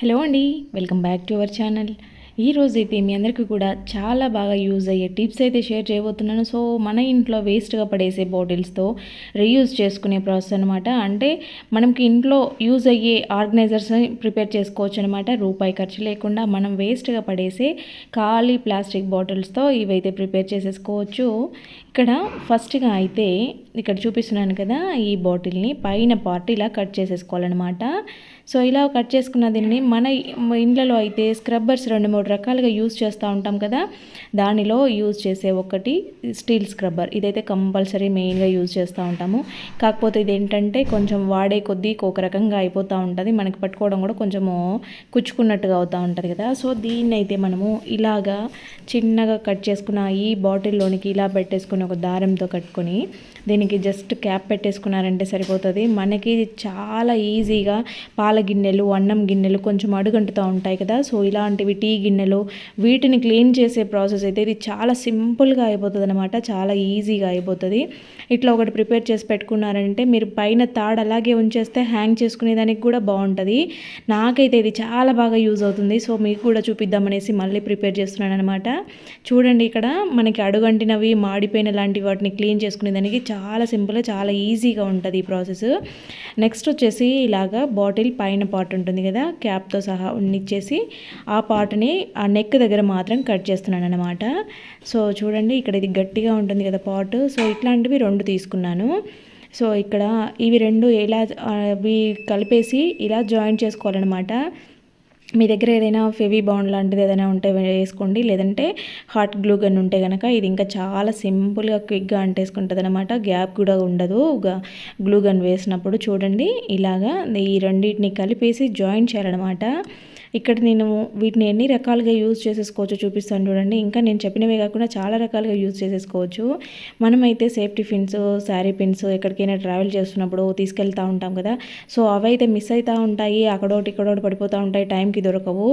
Hello అండి welcome back to our channel. ఈరోజు అయితే మీ అందరికీ కూడా చాలా బాగా యూజ్ అయ్యే టిప్స్ అయితే షేర్ చేయబోతున్నాను. సో మన ఇంట్లో వేస్ట్గా పడేసే బాటిల్స్తో రీయూజ్ చేసుకునే ప్రాసెస్ అనమాట అంటే మనకి ఇంట్లో యూజ్ అయ్యే ఆర్గనైజర్స్ని ప్రిపేర్ చేసుకోవచ్చు అనమాట రూపాయి ఖర్చు లేకుండా మనం వేస్ట్గా పడేసే ఖాళీ ప్లాస్టిక్ బాటిల్స్తో ఇవైతే ప్రిపేర్ చేసేసుకోవచ్చు. ఇక్కడ ఫస్ట్గా అయితే ఇక్కడ చూపిస్తున్నాను కదా ఈ బాటిల్ని పైన పార్ట్ ఇలా కట్ చేసేసుకోవాలన్నమాట. సో ఇలా కట్ చేసుకున్న దీన్ని మన ఇండ్లలో అయితే స్క్రబ్బర్స్ రెండు మూడు రకాలుగా యూజ్ చేస్తూ ఉంటాం కదా దానిలో యూజ్ చేసే ఒకటి స్టీల్ స్క్రబ్బర్. ఇదైతే కంపల్సరీ మెయిన్గా యూజ్ చేస్తూ ఉంటాము. కాకపోతే ఇది ఏంటంటే కొంచెం వాడే కొద్దీ ఒక రకంగా అయిపోతూ ఉంటుంది. మనకి పట్టుకోవడం కూడా కొంచెము కుచ్చుకున్నట్టుగా అవుతూ ఉంటుంది కదా. సో దీన్ని అయితే మనము ఇలాగా చిన్నగా కట్ చేసుకున్న ఈ బాటిల్లోనికి ఇలా పెట్టేసుకుని ఒక దారంతో కట్టుకొని దీనికి జస్ట్ క్యాప్ పెట్టేసుకున్నారంటే సరిపోతుంది. మనకి చాలా ఈజీగా పాల గిన్నెలు అన్నం గిన్నెలు కొంచెం అడుగంటుతూ ఉంటాయి కదా. సో ఇలాంటివి టీ గిన్నెలు వీటిని క్లీన్ చేసే ప్రాసెస్ అయితే ఇది చాలా సింపుల్గా అయిపోతుంది అనమాట చాలా ఈజీగా అయిపోతుంది. ఇట్లా ఒకటి ప్రిపేర్ చేసి పెట్టుకున్నారంటే మీరు పైన తాడు అలాగే ఉంచేస్తే హ్యాంగ్ చేసుకునేదానికి కూడా బాగుంటుంది. నాకైతే ఇది చాలా బాగా యూజ్ అవుతుంది. సో మీకు కూడా చూపిద్దామనేసి మళ్ళీ ప్రిపేర్ చేస్తున్నాను అనమాట చూడండి ఇక్కడ మనకి అడుగంటినవి మాడిపోయిన లాంటి వాటిని క్లీన్ చేసుకునేదానికి చాలా సింపుల్ చాలా ఈజీగా ఉంటుంది ఈ ప్రాసెస్. నెక్స్ట్ వచ్చేసి ఇలాగా బాటిల్ పైన పార్ట్ ఉంటుంది కదా క్యాప్తో సహా ఉన్నిచ్చేసి ఆ పార్ట్ని ఆ నెక్ దగ్గర మాత్రం కట్ చేస్తున్నాను అనమాట సో చూడండి ఇక్కడ ఇది గట్టిగా ఉంటుంది కదా పాట్ సో ఇట్లాంటివి రెండు తీసుకున్నాను. సో ఇక్కడ ఇవి రెండు ఎలా అవి కలిపేసి ఇలా జాయింట్ చేసుకోవాలన్నమాట. మీ దగ్గర ఏదైనా ఫెవీ బాండ్ లాంటిది ఏదైనా ఉంటే వేసుకోండి. లేదంటే హాట్ గ్లూ గన్ ఉంటే కనుక ఇది ఇంకా చాలా సింపుల్గా క్విక్గా అంటేసుకుంటుంది అనమాట గ్యాప్ కూడా ఉండదు. గ్లూ గన్ వేసినప్పుడు చూడండి. ఇలాగా ఈ రెండింటిని కలిపేసి జాయిన్ చేయాలన్నమాట. ఇక్కడ నేను వీటిని ఎన్ని రకాలుగా యూజ్ చేసేసుకోవచ్చు చూపిస్తాను చూడండి. ఇంకా నేను చెప్పినవే కాకుండా చాలా రకాలుగా యూజ్ చేసేసుకోవచ్చు. మనమైతే సేఫ్టీ పిన్స్ శారీ పిన్స్ ఎక్కడికైనా ట్రావెల్ చేస్తున్నప్పుడు తీసుకెళ్తూ ఉంటాం కదా. సో అవైతే మిస్ అవుతూ ఉంటాయి అక్కడోటి ఇక్కడోటి పడిపోతూ ఉంటాయి టైంకి దొరకవు.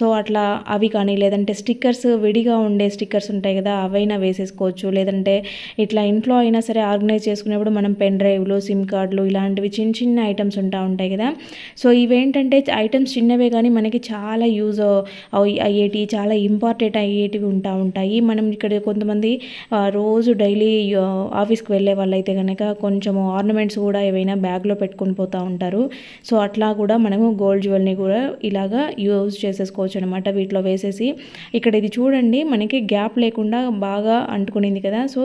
సో అట్లా అవి కానీ లేదంటే స్టిక్కర్స్ విడిగా ఉండే స్టిక్కర్స్ ఉంటాయి కదా అవైనా వేసేసుకోవచ్చు. లేదంటే ఇట్లా ఇంట్లో అయినా సరే ఆర్గనైజ్ చేసుకునేప్పుడు మనం పెన్ డ్రైవ్లు సిమ్ కార్డులు ఇలాంటివి చిన్న చిన్న ఐటమ్స్ ఉంటా ఉంటాయి కదా. సో ఇవేంటంటే ఐటమ్స్ చిన్నవే కానీ మనకి మనకి చాలా యూజ్ అయ్యేటి చాలా ఇంపార్టెంట్ అయ్యేటివి ఉంటా ఉంటాయి. మనం ఇక్కడ కొంతమంది రోజు డైలీ ఆఫీస్కి వెళ్ళే వాళ్ళైతే కనుక కొంచెము ఆర్నమెంట్స్ కూడా ఏవైనా బ్యాగ్లో పెట్టుకొని పోతూ ఉంటారు. సో అట్లా కూడా మనము గోల్డ్ జ్యువెల్ని కూడా ఇలాగా యూజ్ చేసేసుకోవచ్చు అనమాట వీటిలో వేసేసి ఇక్కడ ఇది చూడండి మనకి గ్యాప్ లేకుండా బాగా అంటుకునింది కదా. సో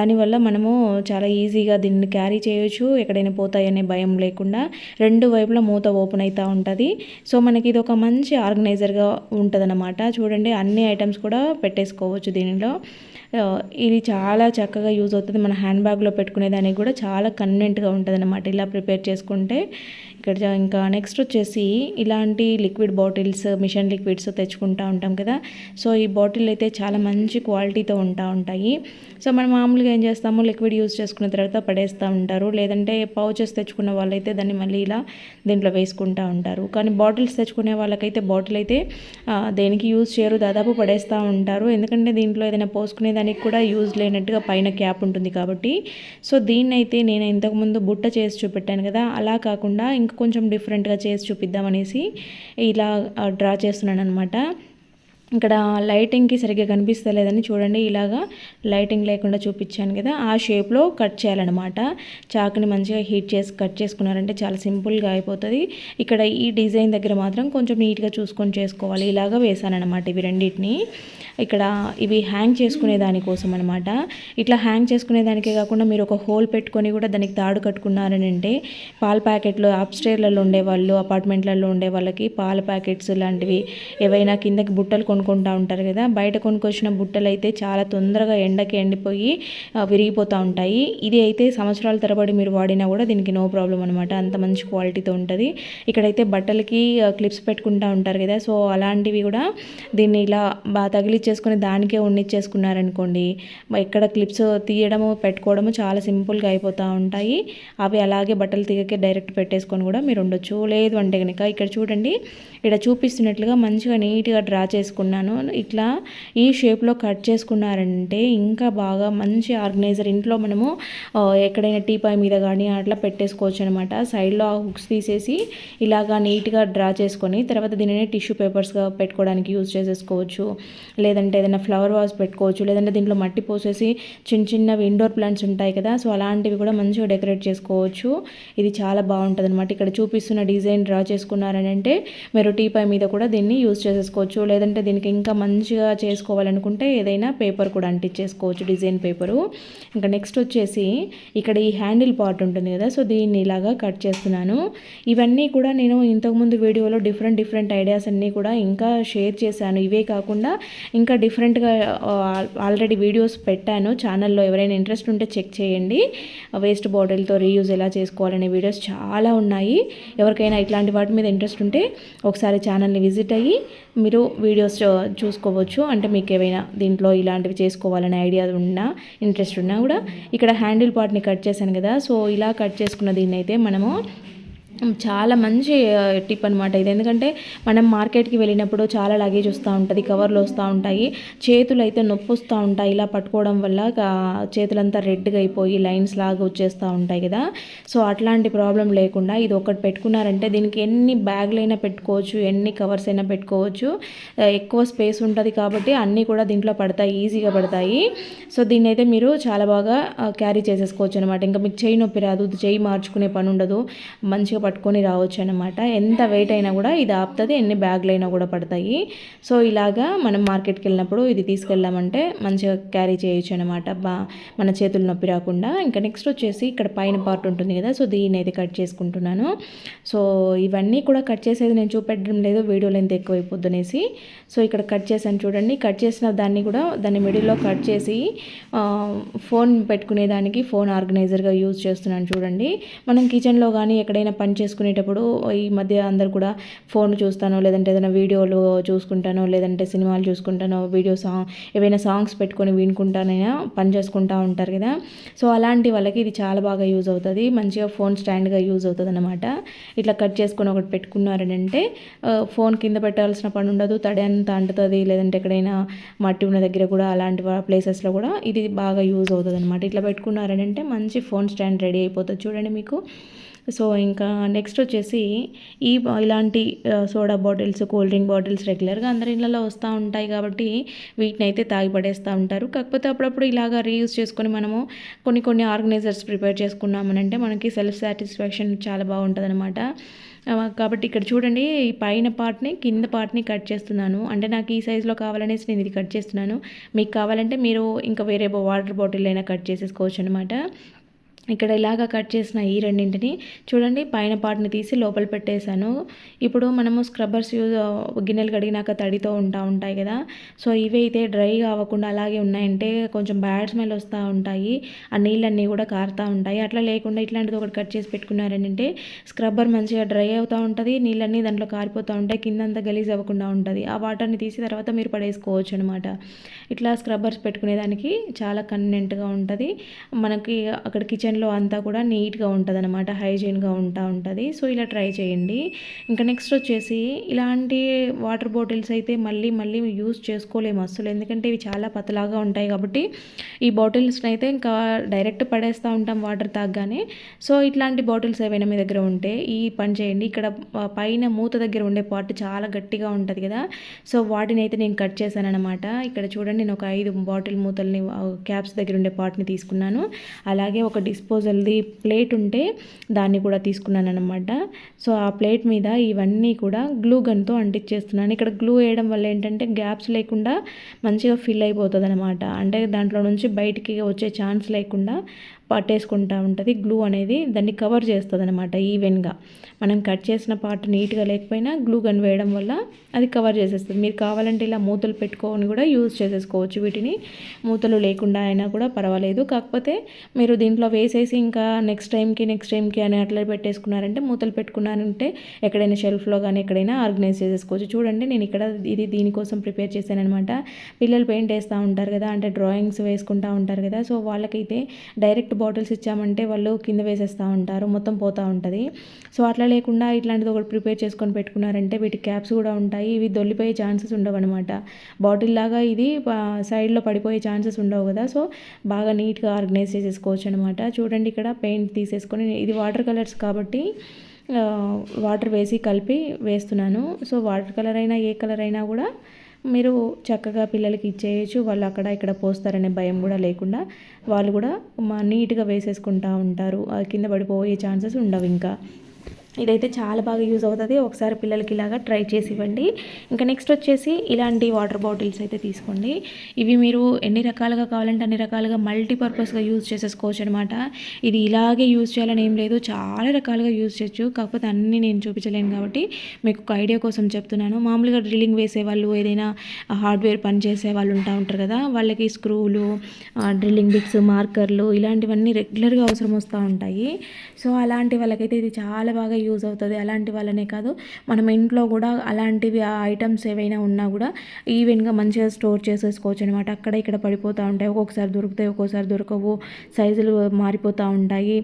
దానివల్ల మనము చాలా ఈజీగా దీన్ని క్యారీ చేయొచ్చు ఎక్కడైనా పోతాయనే భయం లేకుండా. రెండు వైపులా మూత ఓపెన్ అవుతూ ఉంటుంది. సో మనకి ఇది ఒక మంచి మంచి ఆర్గనైజర్గా ఉంటుందన్నమాట. చూడండి అన్ని ఐటమ్స్ కూడా పెట్టేసుకోవచ్చు దీనిలో. ఇది చాలా చక్కగా యూజ్ అవుతుంది. మన హ్యాండ్ బ్యాగ్లో పెట్టుకునే దానికి కూడా చాలా కన్వీనెంట్గా ఉంటుంది అనమాట ఇలా ప్రిపేర్ చేసుకుంటే ఇక్కడ ఇంకా నెక్స్ట్ వచ్చేసి ఇలాంటి లిక్విడ్ బాటిల్స్ మిషన్ లిక్విడ్స్ తెచ్చుకుంటూ ఉంటాం కదా. సో ఈ బాటిల్ అయితే చాలా మంచి క్వాలిటీతో ఉంటా ఉంటాయి. సో మనం మామూలుగా ఏం చేస్తాము? లిక్విడ్ యూజ్ చేసుకున్న తర్వాత పడేస్తూ ఉంటారు. లేదంటే పౌచెస్ తెచ్చుకున్న వాళ్ళైతే దాన్ని మళ్ళీ ఇలా దీంట్లో వేసుకుంటూ ఉంటారు. కానీ బాటిల్స్ తెచ్చుకునే వాళ్ళకైతే బాటిల్ అయితే దేనికి యూజ్ చేయరు. దాదాపు పడేస్తూ ఉంటారు. ఎందుకంటే దీంట్లో ఏదైనా పోసుకునే దానికి కూడా యూజ్ లేనట్టుగా పైన క్యాప్ ఉంటుంది కాబట్టి. సో దీన్నైతే నేను ఇంతకుముందు బుట్ట చేసి చూపెట్టాను కదా. అలా కాకుండా ఇంకా కొంచెం డిఫరెంట్గా చేసి చూపిద్దామనేసి ఇలా డ్రా చేస్తున్నాను అనమాట ఇక్కడ లైటింగ్కి సరిగ్గా కనిపిస్తలేదని చూడండి. ఇలాగా లైటింగ్ లేకుండా చూపించాను కదా. ఆ షేప్లో కట్ చేయాలన్నమాట. చాకుని మంచిగా హీట్ చేసి కట్ చేసుకున్నారంటే చాలా సింపుల్గా అయిపోతుంది. ఇక్కడ ఈ డిజైన్ దగ్గర మాత్రం కొంచెం నీట్గా చూసుకొని చేసుకోవాలి. ఇలాగా వేసానమాట ఇవి రెండింటిని. ఇక్కడ ఇవి హ్యాంగ్ చేసుకునే దానికోసం అనమాట ఇట్లా హ్యాంగ్ చేసుకునే దానికే కాకుండా మీరు ఒక హోల్ పెట్టుకొని కూడా దానికి తాడు కట్టుకున్నారని అంటే పాల ప్యాకెట్లు అప్స్టేర్లలో ఉండేవాళ్ళు అపార్ట్మెంట్లలో ఉండే వాళ్ళకి పాల ప్యాకెట్స్ లాంటివి ఏవైనా కిందకి బుట్టలు కొనుక్కుంటూ ఉంటారు కదా. బయట కొనుక్కొచ్చిన బుట్టలు అయితే చాలా తొందరగా ఎండకి ఎండిపోయి విరిగిపోతూ ఉంటాయి. ఇది అయితే సంవత్సరాల తరబడి మీరు వాడినా కూడా దీనికి నో ప్రాబ్లం అనమాట అంత మంచి క్వాలిటీతో ఉంటుంది. ఇక్కడైతే బట్టలకి క్లిప్స్ పెట్టుకుంటూ ఉంటారు కదా. సో అలాంటివి కూడా దీన్ని ఇలా బాగా తగిలిచ్చేసుకుని దానికే ఉండిచ్చేసుకున్నారనుకోండి ఎక్కడ క్లిప్స్ తీయడము పెట్టుకోవడము చాలా సింపుల్గా అయిపోతూ ఉంటాయి. అవి అలాగే బట్టలు తీగకే డైరెక్ట్ పెట్టేసుకొని కూడా మీరు ఉండొచ్చు. లేదు అంటే కనుక ఇక్కడ చూడండి ఇక్కడ చూపిస్తున్నట్లుగా మంచిగా నీట్గా డ్రా చేసుకున్న చేసుకున్నాను ఇట్లా ఈ షేప్లో కట్ చేసుకున్నారంటే ఇంకా బాగా మంచి ఆర్గనైజర్ ఇంట్లో మనము ఎక్కడైనా టీపాయ్ మీద కానీ అట్లా పెట్టేసుకోవచ్చు అనమాట సైడ్లో ఆ హుక్స్ తీసేసి ఇలాగా నీట్గా డ్రా చేసుకొని తర్వాత దీనిని టిష్యూ పేపర్స్గా పెట్టుకోవడానికి యూజ్ చేసేసుకోవచ్చు. లేదంటే ఏదైనా ఫ్లవర్ వాస్ పెట్టుకోవచ్చు. లేదంటే దీంట్లో మట్టి పోసేసి చిన్న చిన్నవి ఇండోర్ ప్లాంట్స్ ఉంటాయి కదా సో అలాంటివి కూడా మంచిగా డెకరేట్ చేసుకోవచ్చు. ఇది చాలా బాగుంటుంది అనమాట ఇక్కడ చూపిస్తున్న డిజైన్ డ్రా చేసుకున్నారని అంటే మీరు టీపై మీద కూడా దీన్ని యూజ్ చేసేసుకోవచ్చు. లేదంటే దీనికి ఇంకా మంచిగా చేసుకోవాలనుకుంటే ఏదైనా పేపర్ కూడా అంటించేసుకోవచ్చు డిజైన్ పేపరు. ఇంకా నెక్స్ట్ వచ్చేసి ఇక్కడ ఈ హ్యాండిల్ పార్ట్ ఉంటుంది కదా సో దీన్ని ఇలాగా కట్ చేస్తున్నాను. ఇవన్నీ కూడా నేను ఇంతకుముందు వీడియోలో డిఫరెంట్ డిఫరెంట్ ఐడియాస్ అన్నీ కూడా ఇంకా షేర్ చేశాను. ఇవే కాకుండా ఇంకా డిఫరెంట్గా ఆల్రెడీ వీడియోస్ పెట్టాను. ఛానల్లో ఎవరైనా ఇంట్రెస్ట్ ఉంటే చెక్ చేయండి. వేస్ట్ బాటిల్తో రీయూజ్ ఎలా చేసుకోవాలనే వీడియోస్ చాలా ఉన్నాయి. ఎవరికైనా ఇట్లాంటి వాటి మీద ఇంట్రెస్ట్ ఉంటే ఒకసారి ఛానల్ని విజిట్ అయ్యి మీరు వీడియోస్ చూసుకోవచ్చు. అంటే మీకు ఏమైనా దీంట్లో ఇలాంటివి చేసుకోవాలనే ఐడియా ఉన్నా ఇంట్రెస్ట్ ఉన్నా కూడా ఇక్కడ హ్యాండిల్ పార్ట్ని కట్ చేశాను కదా. సో ఇలా కట్ చేసుకున్న దీన్ని అయితే మనము చాలా మంచి టిప్ అనమాట ఇది. ఎందుకంటే మనం మార్కెట్కి వెళ్ళినప్పుడు చాలా లగేజ్ వస్తూ ఉంటుంది కవర్లు వస్తూ ఉంటాయి చేతులు అయితే నొప్పి వస్తూ ఉంటాయి ఇలా పట్టుకోవడం వల్ల చేతులంతా రెడ్గా అయిపోయి లైన్స్ లాగా వచ్చేస్తూ ఉంటాయి కదా. సో అట్లాంటి ప్రాబ్లం లేకుండా ఇది ఒకటి పెట్టుకున్నారంటే దీనికి ఎన్ని బ్యాగ్లైనా పెట్టుకోవచ్చు ఎన్ని కవర్స్ అయినా పెట్టుకోవచ్చు ఎక్కువ స్పేస్ ఉంటుంది కాబట్టి అన్నీ కూడా దీంట్లో పడతాయి ఈజీగా పడతాయి. సో దీన్ని అయితే మీరు చాలా బాగా క్యారీ చేసేసుకోవచ్చు అనమాట ఇంకా మీకు చేయి నొప్పి రాదు చేయి మార్చుకునే పని ఉండదు మంచిగా పట్టుకొని రావచ్చు అనమాట ఎంత వెయిట్ అయినా కూడా ఇది ఆపుతుంది ఎన్ని బ్యాగ్లు అయినా కూడా పడతాయి. సో ఇలాగా మనం మార్కెట్కి వెళ్ళినప్పుడు ఇది తీసుకెళ్ళామంటే మంచిగా క్యారీ చేయొచ్చు అనమాట బా మన చేతులు నొప్పి రాకుండా. ఇంకా నెక్స్ట్ వచ్చేసి ఇక్కడ పైన పార్ట్ ఉంటుంది కదా సో దీన్ని అయితే కట్ చేసుకుంటున్నాను. సో ఇవన్నీ కూడా కట్ చేసేది నేను చూపెట్టడం లేదు వీడియో లెంత్ ఎక్కువైపోద్దు అనేసి సో ఇక్కడ కట్ చేశాను చూడండి. కట్ చేసిన దాన్ని కూడా దాన్ని మిడిల్లో కట్ చేసి ఫోన్ పెట్టుకునే దానికి ఫోన్ ఆర్గనైజర్గా యూజ్ చేస్తున్నాను చూడండి. మనం కిచెన్లో కానీ ఎక్కడైనా పని చేసుకునేటప్పుడు ఈ మధ్య అందరు కూడా ఫోన్ చూస్తాను లేదంటే ఏదైనా వీడియోలు చూసుకుంటాను లేదంటే సినిమాలు చూసుకుంటాను వీడియో సాంగ్ ఏవైనా సాంగ్స్ పెట్టుకొని వినుకుంటానైనా పని చేసుకుంటా ఉంటారు కదా. సో అలాంటి వాళ్ళకి ఇది చాలా బాగా యూజ్ అవుతుంది. మంచిగా ఫోన్ స్టాండ్గా యూజ్ అవుతుంది అనమాట ఇట్లా కట్ చేసుకొని ఒకటి పెట్టుకున్నారని అంటే ఫోన్ కింద పెట్టాల్సిన పని ఉండదు. తడి అంత అంటుతుంది లేదంటే ఎక్కడైనా మట్టి ఉన్న దగ్గర కూడా అలాంటి ప్లేసెస్లో కూడా ఇది బాగా యూజ్ అవుతుంది అనమాట ఇట్లా పెట్టుకున్నారని అంటే మంచి ఫోన్ స్టాండ్ రెడీ అయిపోతుంది. చూడండి మీకు. సో ఇంకా నెక్స్ట్ వచ్చేసి ఈ ఇలాంటి soda bottles cool drink bottles రెగ్యులర్గా అందరి ఇళ్ళలో వస్తూ ఉంటాయి కాబట్టి వీటిని అయితే తాగి పడేస్తూ ఉంటారు. కాకపోతే అప్పుడప్పుడు ఇలాగా రీయూజ్ చేసుకొని మనము కొన్ని కొన్ని ఆర్గనైజర్స్ ప్రిపేర్ చేసుకున్నామనంటే మనకి సెల్ఫ్ సాటిస్ఫాక్షన్ చాలా బాగుంటుంది అనమాట కాబట్టి ఇక్కడ చూడండి ఈ పైన పార్ట్ని కింద పార్ట్ని కట్ చేస్తున్నాను. అంటే నాకు ఈ సైజులో కావాలనేసి నేను ఇది కట్ చేస్తున్నాను. మీకు కావాలంటే మీరు ఇంకా వేరే వాటర్ బాటిల్ అయినా కట్ చేసేసుకోవచ్చు అనమాట ఇక్కడ ఇలాగా కట్ చేసిన ఈ రెండింటిని చూడండి పైన పార్ట్ని తీసి లోపల పెట్టేశాను. ఇప్పుడు మనము స్క్రబ్బర్స్ యూజ్ గిన్నెలు కడిగినాక తడితో ఉంటా ఉంటాయి కదా. సో ఇవి అయితే డ్రై అవ్వకుండా అలాగే ఉన్నాయంటే కొంచెం బ్యాడ్ స్మెల్ వస్తూ ఉంటాయి. ఆ నీళ్ళన్నీ కూడా కారుతూ ఉంటాయి. అట్లా లేకుండా ఇట్లాంటిది ఒకటి కట్ చేసి పెట్టుకున్నారంటే స్క్రబ్బర్ మంచిగా డ్రై అవుతూ ఉంటుంది నీళ్ళన్నీ దాంట్లో కారిపోతూ ఉంటాయి కిందంతా గలీజ్ అవ్వకుండా ఉంటుంది. ఆ వాటర్ని తీసి తర్వాత మీరు పడేసుకోవచ్చు అనమాట ఇట్లా స్క్రబ్బర్స్ పెట్టుకునేదానికి చాలా కన్వీనెంట్గా ఉంటుంది. మనకి అక్కడ కిచెన్ కిచెన్లో అంతా కూడా నీట్గా ఉంటుంది అనమాట హైజీన్గా ఉంటా ఉంటుంది. సో ఇలా ట్రై చేయండి. ఇంకా నెక్స్ట్ వచ్చేసి ఇలాంటి వాటర్ బాటిల్స్ అయితే మళ్ళీ మళ్ళీ యూస్ చేసుకోలేము అసలు ఎందుకంటే ఇవి చాలా పతలాగా ఉంటాయి కాబట్టి ఈ బాటిల్స్ని అయితే ఇంకా డైరెక్ట్ పడేస్తూ ఉంటాం వాటర్ తాగగానే. సో ఇట్లాంటి బాటిల్స్ ఏవైనా మీ దగ్గర ఉంటే ఈ పని చేయండి. ఇక్కడ పైన మూత దగ్గర ఉండే పార్ట్ చాలా గట్టిగా ఉంటుంది కదా. సో వాటిని అయితే నేను కట్ చేశాను అనమాట ఇక్కడ చూడండి నేను ఒక ఐదు బాటిల్ మూతల్ని క్యాప్స్ దగ్గర ఉండే పార్ట్ని తీసుకున్నాను. అలాగే ఒక డిస్ డిస్పోజల్ది ప్లేట్ ఉంటే దాన్ని కూడా తీసుకున్నాను అనమాట సో ఆ ప్లేట్ మీద ఇవన్నీ కూడా గ్లూ గన్తో అంటించేస్తున్నాను ఇక్కడ గ్లూ వేయడం వల్ల ఏంటంటే గ్యాప్స్ లేకుండా మంచిగా ఫిల్ అయిపోతుంది అనమాట అంటే దాంట్లో నుంచి బయటికి వచ్చే ఛాన్స్ లేకుండా పట్టేసుకుంటూ ఉంటుంది. గ్లూ అనేది దాన్ని కవర్ చేస్తుంది అనమాట ఈవెన్గా. మనం కట్ చేసిన పార్ట్ నీట్గా లేకపోయినా గ్లూ గన్ వేయడం వల్ల అది కవర్ చేసేస్తుంది. మీరు కావాలంటే ఇలా మూతలు పెట్టుకొని కూడా యూజ్ చేసేసుకోవచ్చు. వీటిని మూతలు లేకుండా అయినా కూడా పర్వాలేదు. కాకపోతే మీరు దీంట్లో వేసేసి ఇంకా నెక్స్ట్ టైంకి నెక్స్ట్ టైంకి అని అట్లా పెట్టేసుకున్నారంటే మూతలు పెట్టుకున్నారంటే ఎక్కడైనా షెల్ఫ్లో కానీ ఎక్కడైనా ఆర్గనైజ్ చేసేసుకోవచ్చు. చూడండి నేను ఇక్కడ ఇది దీనికోసం ప్రిపేర్ చేశానమాట అనమాట పిల్లలు పెయింట్ వేస్తూ ఉంటారు కదా అంటే డ్రాయింగ్స్ వేసుకుంటూ ఉంటారు కదా సో వాళ్ళకైతే డైరెక్ట్ బాటిల్స్ ఇచ్చామంటే వాళ్ళు కింద వేసేస్తూ ఉంటారు మొత్తం పోతూ ఉంటుంది. సో అట్లా లేకుండా ఇట్లాంటిది ఒకటి ప్రిపేర్ చేసుకొని పెట్టుకున్నారంటే వీటి క్యాప్స్ కూడా ఉంటాయి. ఇవి దొల్లిపోయే ఛాన్సెస్ ఉండవు అనమాట బాటిల్ లాగా ఇది సైడ్లో పడిపోయే ఛాన్సెస్ ఉండవు కదా. సో బాగా నీట్గా ఆర్గనైజ్ చేసేసుకోవచ్చు అనమాట చూడండి ఇక్కడ పెయింట్ తీసేసుకొని ఇది వాటర్ కలర్స్ కాబట్టి వాటర్ వేసి కలిపి వేస్తున్నాను. సో వాటర్ కలర్ అయినా ఏ కలర్ అయినా కూడా మీరు చక్కగా పిల్లలకి ఇచ్చేయచ్చు. వాళ్ళు అక్కడ ఇక్కడ పోస్తారనే భయం కూడా లేకుండా వాళ్ళు కూడా నీట్గా వేసేసుకుంటూ ఉంటారు. కింద పడిపోయే ఛాన్సెస్ ఉండవు ఇంకా. ఇదైతే చాలా బాగా యూజ్ అవుతుంది. ఒకసారి పిల్లలకి ఇలాగా ట్రై చేసి ఇవ్వండి. ఇంకా నెక్స్ట్ వచ్చేసి ఇలాంటి వాటర్ బాటిల్స్ అయితే తీసుకోండి. ఇవి మీరు ఎన్ని రకాలుగా కావాలంటే అన్ని రకాలుగా మల్టీపర్పస్గా యూజ్ చేసేసుకోవచ్చు అనమాట ఇది ఇలాగే యూజ్ చేయాలని ఏం లేదు. చాలా రకాలుగా యూజ్ చేయొచ్చు. కాకపోతే అన్నీ నేను చూపించలేను కాబట్టి మీకు ఒక ఐడియా కోసం చెప్తున్నాను. మామూలుగా డ్రిల్లింగ్ వేసే వాళ్ళు ఏదైనా హార్డ్వేర్ పని చేసే వాళ్ళు ఉంటా ఉంటారు కదా వాళ్ళకి స్క్రూలు డ్రిల్లింగ్ బిట్స్ మార్కర్లు ఇలాంటివన్నీ రెగ్యులర్గా అవసరం వస్తూ ఉంటాయి. సో అలాంటి వాళ్ళకైతే ఇది చాలా బాగా యూజ్ అవుతుంది. అలాంటి వాళ్ళనే కాదు మనం ఇంట్లో కూడా అలాంటివి ఆ ఐటమ్స్ ఏవైనా ఉన్నా కూడా ఈవెన్గా మంచిగా స్టోర్ చేసేసుకోవచ్చు అనమాట అక్కడ ఇక్కడ పడిపోతూ ఉంటాయి. ఒక్కొక్కసారి దొరుకుతాయి ఒక్కోసారి దొరకవు. సైజులు మారిపోతూ ఉంటాయి.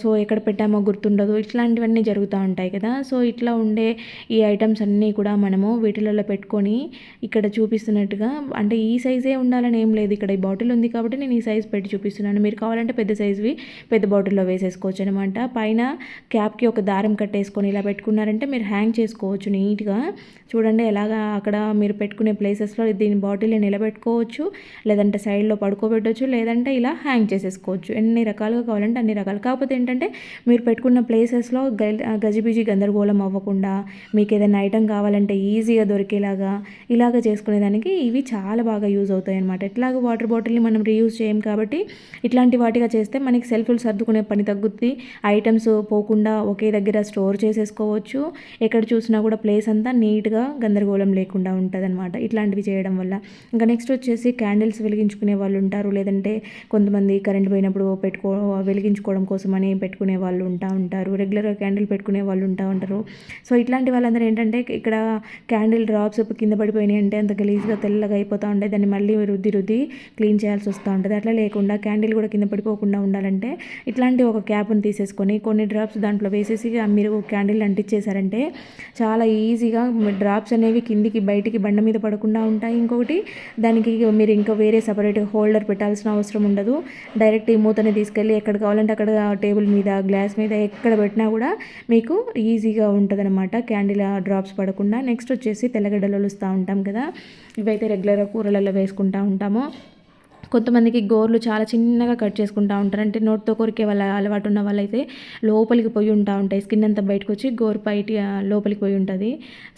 సో ఎక్కడ పెట్టామో గుర్తుండదు. ఇట్లాంటివన్నీ జరుగుతూ ఉంటాయి కదా. సో ఇట్లా ఉండే ఈ ఐటమ్స్ అన్నీ కూడా మనము వీటిలలో పెట్టుకొని ఇక్కడ చూపిస్తున్నట్టుగా అంటే ఈ సైజే ఉండాలని ఏం లేదు. ఇక్కడ ఈ బాటిల్ ఉంది కాబట్టి నేను ఈ సైజ్ పెట్టి చూపిస్తున్నాను. మీరు కావాలంటే పెద్ద సైజువి పెద్ద బాటిల్లో వేసేసుకోవచ్చు అనమాట పైన క్యాప్కి ఒక దారి దారం కట్టేసుకొని ఇలా పెట్టుకున్నారంటే మీరు హ్యాంగ్ చేసుకోవచ్చు నీట్గా. చూడండి ఎలాగా అక్కడ మీరు పెట్టుకునే ప్లేసెస్లో దీని బాటిల్ని నిలబెట్టుకోవచ్చు లేదంటే సైడ్లో పడుకోబెట్టవచ్చు లేదంటే ఇలా హ్యాంగ్ చేసేసుకోవచ్చు. ఎన్ని రకాలుగా కావాలంటే అన్ని రకాలు. కాకపోతే ఏంటంటే మీరు పెట్టుకున్న ప్లేసెస్లో గజిబిజి గందరగోళం అవ్వకుండా మీకు ఏదైనా ఐటెం కావాలంటే ఈజీగా దొరికేలాగా ఇలాగ చేసుకునేదానికి ఇవి చాలా బాగా యూజ్ అవుతాయి అనమాట ఎట్లాగ వాటర్ బాటిల్ని మనం రీయూజ్ చేయం కాబట్టి ఇట్లాంటి వాటిగా చేస్తే మనకి సెల్ఫ్లు సర్దుకునే పని తగ్గుద్ది. ఐటమ్స్ పోకుండా ఒకే దగ్గర దగ్గర స్టోర్ చేసేసుకోవచ్చు. ఎక్కడ చూసినా కూడా ప్లేస్ అంతా నీట్గా గందరగోళం లేకుండా ఉంటుంది అనమాట ఇట్లాంటివి చేయడం వల్ల. ఇంకా నెక్స్ట్ వచ్చేసి క్యాండిల్స్ వెలిగించుకునే వాళ్ళు ఉంటారు. లేదంటే కొంతమంది కరెంట్ పోయినప్పుడు పెట్టుకో వెలిగించుకోవడం కోసం అని పెట్టుకునే వాళ్ళు ఉంటా ఉంటారు. రెగ్యులర్గా క్యాండిల్ పెట్టుకునే వాళ్ళు ఉంటా ఉంటారు. సో ఇట్లాంటి వాళ్ళందరూ ఏంటంటే ఇక్కడ క్యాండిల్ డ్రాప్స్ కింద పడిపోయినాయి అంటే అంత గలీజ్గా తెల్లగా అయిపోతూ ఉంటాయి. దాన్ని మళ్ళీ రుద్ది రుద్ది క్లీన్ చేయాల్సి వస్తూ ఉంటుంది. అట్లా లేకుండా క్యాండిల్ కూడా కింద పడిపోకుండా ఉండాలంటే ఇట్లాంటి ఒక క్యాప్ని తీసేసుకొని కొన్ని డ్రాప్స్ దాంట్లో వేసేసి మీరు క్యాండిల్ అంటించేశారంటే చాలా ఈజీగా డ్రాప్స్ అనేవి కిందికి బయటికి బండ మీద పడకుండా ఉంటాయి. ఇంకొకటి దానికి మీరు ఇంకా వేరే సపరేట్గా హోల్డర్ పెట్టాల్సిన అవసరం ఉండదు. డైరెక్ట్ ఈ మూతని తీసుకెళ్ళి ఎక్కడ కావాలంటే అక్కడ టేబుల్ మీద గ్లాస్ మీద ఎక్కడ పెట్టినా కూడా మీకు ఈజీగా ఉంటుంది అనమాట క్యాండిల్ డ్రాప్స్ పడకుండా. నెక్స్ట్ వచ్చేసి తెల్లగడ్డలు వస్తూ ఉంటాం కదా ఇవైతే రెగ్యులర్గా కూరలలో వేసుకుంటూ ఉంటాము. కొంతమందికి గోర్లు చాలా చిన్నగా కట్ చేసుకుంటూ ఉంటారు. అంటే నోట్తో కొరికే వాళ్ళ అలవాటు ఉన్న వాళ్ళైతే లోపలికి పోయి ఉంటా ఉంటాయి. స్కిన్ అంతా బయటకు వచ్చి గోరు పైటి లోపలికి పోయి ఉంటుంది.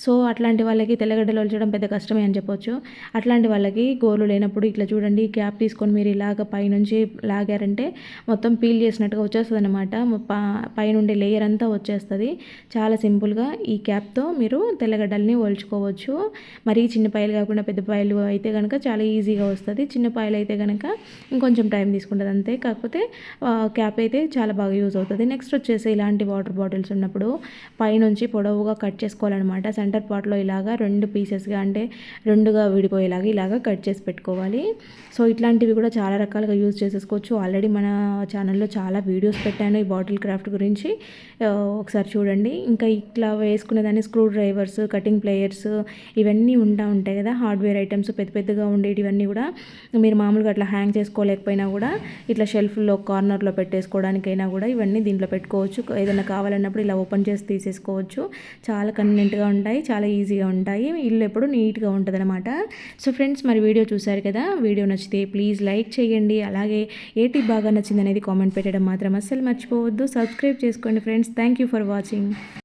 సో అట్లాంటి వాళ్ళకి తెల్లగడ్డలు వచ్చడం పెద్ద కష్టమే అని చెప్పొచ్చు. అట్లాంటి వాళ్ళకి గోర్లు లేనప్పుడు ఇట్లా చూడండి క్యాప్ తీసుకొని మీరు ఇలాగ పైనుంచి లాగారంటే మొత్తం పీల్ చేసినట్టుగా వచ్చేస్తుంది అనమాట పైనుండే లేయర్ అంతా వచ్చేస్తుంది. చాలా సింపుల్గా ఈ క్యాప్తో మీరు తెల్లగడ్డల్ని ఒలుచుకోవచ్చు. మరీ చిన్న పాయలు కాకుండా పెద్ద పాయలు అయితే కనుక చాలా ఈజీగా వస్తుంది. చిన్న పాయలు అయితే కనుక ఇంకొంచెం టైం తీసుకుంటుంది అంతే. కాకపోతే క్యాప్ అయితే చాలా బాగా యూజ్ అవుతుంది. నెక్స్ట్ వచ్చేసి ఇలాంటి వాటర్ బాటిల్స్ ఉన్నప్పుడు పైనుంచి పొడవుగా కట్ చేసుకోవాలన్నమాట. సెంటర్ పార్ట్లో ఇలాగా రెండు పీసెస్గా అంటే రెండుగా విడిపోయేలాగా ఇలాగా కట్ చేసి పెట్టుకోవాలి. సో ఇట్లాంటివి కూడా చాలా రకాలుగా యూజ్ చేసేసుకోవచ్చు. ఆల్రెడీ మన ఛానల్లో చాలా వీడియోస్ పెట్టాను ఈ బాటిల్ క్రాఫ్ట్ గురించి. ఒకసారి చూడండి. ఇంకా ఇట్లా వేసుకునేదాన్ని స్క్రూ డ్రైవర్స్ కటింగ్ ప్లేయర్స్ ఇవన్నీ ఉంటా ఉంటాయి కదా. హార్డ్వేర్ ఐటమ్స్ పెద్ద పెద్దగా ఉండేటివన్నీ కూడా మీరు మామూలుగా మామూలుగా అట్లా హ్యాంగ్ చేసుకోలేకపోయినా కూడా ఇట్లా షెల్ఫ్లో కార్నర్లో పెట్టేసుకోవడానికైనా కూడా ఇవన్నీ దీంట్లో పెట్టుకోవచ్చు. ఏదైనా కావాలన్నప్పుడు ఇలా ఓపెన్ చేసి తీసేసుకోవచ్చు. చాలా కన్వీనెంట్గా ఉంటాయి చాలా ఈజీగా ఉంటాయి. ఇల్లు ఎప్పుడు నీట్గా ఉంటుంది అనమాట సో ఫ్రెండ్స్ మరి వీడియో చూసారు కదా? వీడియో నచ్చితే ప్లీజ్ లైక్ చేయండి. అలాగే ఏ టిప్ బాగా నచ్చింది అనేది కామెంట్ పెట్టడం మాత్రం అస్సలు మర్చిపోవద్దు. సబ్స్క్రైబ్ చేసుకోండి friends thank you for watching